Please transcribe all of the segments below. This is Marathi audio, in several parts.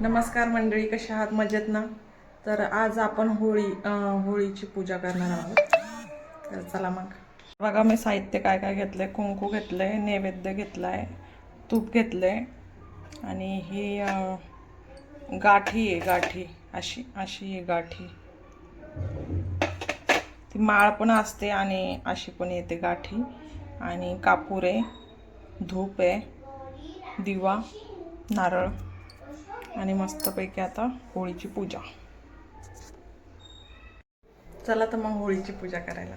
नमस्कार मंडळी कशा आहात? मजेत ना? तर आज आपण होळी होळीची पूजा करणार आहोत. तर चला मग. बघा मी साहित्य काय काय घेतलंय? कुंकू घेतलंय नैवेद्य घेतलाय तूप घेतलंय आणि ही गाठी आहे गाठी. अशी अशी आहे गाठी. ती माळ पण असते आणि अशी पण येते गाठी. आणि कापूर आहे धूप आहे दिवा नारळ. आणि मस्तपैकी आता होळीची पूजा. चला तर मग होळीची पूजा करायला.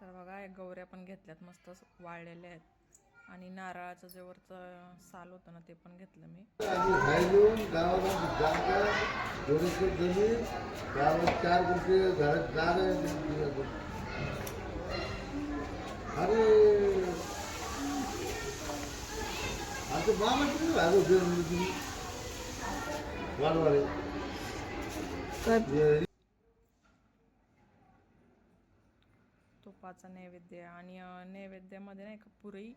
तर बघा एक गौऱ्या पण घेतल्यात मस्त वाळलेल्या आहेत. आणि नारळाचं जे वरचं साल होतं ना ते पण घेतलं मी. आम्ही आता तुपाचा नैवेद्य आणि नैवेद्यामध्ये नाही का पुरी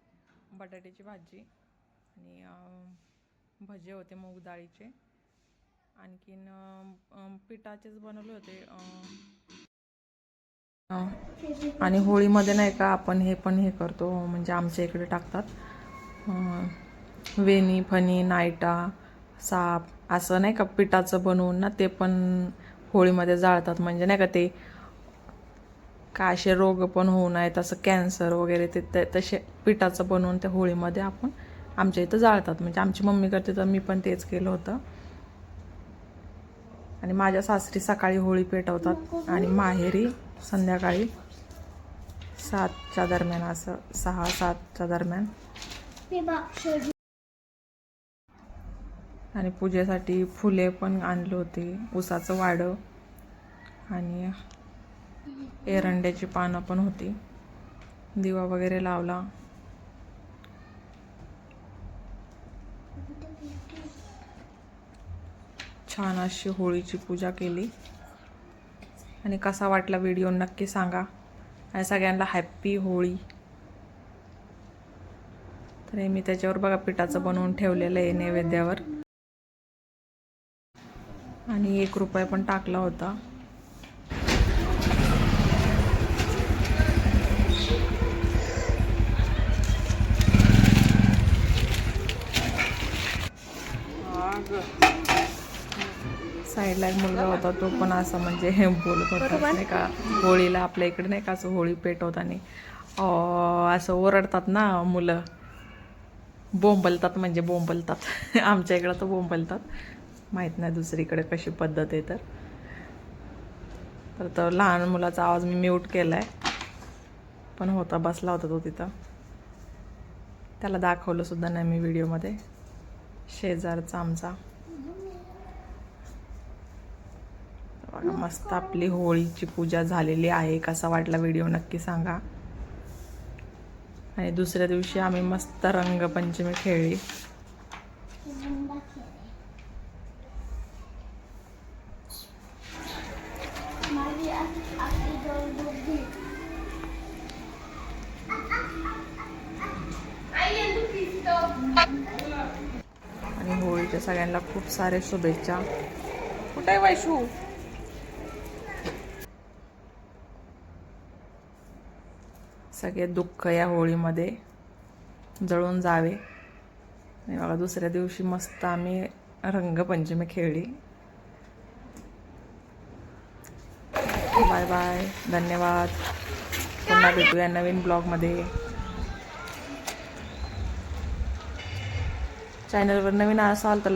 बटाट्याची भाजी आणि भजे होते मूग डाळीचे. आणखीन पिठाचेच बनवले होते आणि होळीमध्ये नाही का आपण हे पण हे करतो म्हणजे आमच्या इकडे टाकतात. वेणी फणी नायटा साप असं नाही का पिठाचं बनवून ना ते पण होळीमध्ये जाळतात. म्हणजे नाही का ते काय असे रोग पण होऊ नयेत असं कॅन्सर वगैरे ते ते- तसे पिठाचं बनवून त्या होळीमध्ये आपण आमच्या इथं जाळतात. म्हणजे आमची मम्मी करते तर मी पण तेच केलं होतं. आणि माझ्या सासरी सकाळी होळी पेटवतात आणि माहेरी संध्याकाळी सातच्या दरम्यान असं सहा सातच्या दरम्यान. आणि पूजेसाठी फुले पण आणली होती. उसाचं वाडं आणि एरंड्याची पानं पण होती. दिवा वगैरे लावला. छान अशी होळीची पूजा केली. आणि कसा वाटला व्हिडिओ नक्की सांगा. आणि सगळ्यांना हॅप्पी होळी. तर हे मी त्याच्यावर बघा पिठाचं बनवून ठेवलेलं आहे नैवेद्यावर. आणि एक रुपया पण टाकला होता. साईडला एक मुलगा होता तो पण असं म्हणजे हे बोलत होता नाही का? होळीला आपल्या इकडे नाही का असं होळी पेटवताना अं, असं ओरडतात ना मुलं. बोंबलतात म्हणजे बोंबलतात. आमच्या इकडं तर बोंबलतात. माहीत नाही दुसरीकडे कशी पद्धत आहे तर. तर तो लहान मुलाचा आवाज मी म्यूट केला आहे पण होता बसला होता तो तिथं. त्याला दाखवलंसुद्धा नाही मी व्हिडिओमध्ये. शेजारचा आमचा बघा मस्त आपली होळीची पूजा झालेली आहे. कसा वाटला व्हिडिओ नक्की सांगा. आणि दुसऱ्या दिवशी आम्ही मस्त रंगपंचमी खेळली. आणि होळीच्या सगळ्यांना खूप सारे शुभेच्छा. कुठे वैशू? सगळे दुःख या होळीमध्ये जळून जावे. आणि बघा दुसऱ्या दिवशी मस्त आम्ही रंगपंचमी खेळली. हो, बाय बाय धन्यवाद. पुन्हा भेटूया नवीन ब्लॉगमध्ये. चॅनलवर नवीन असाल तर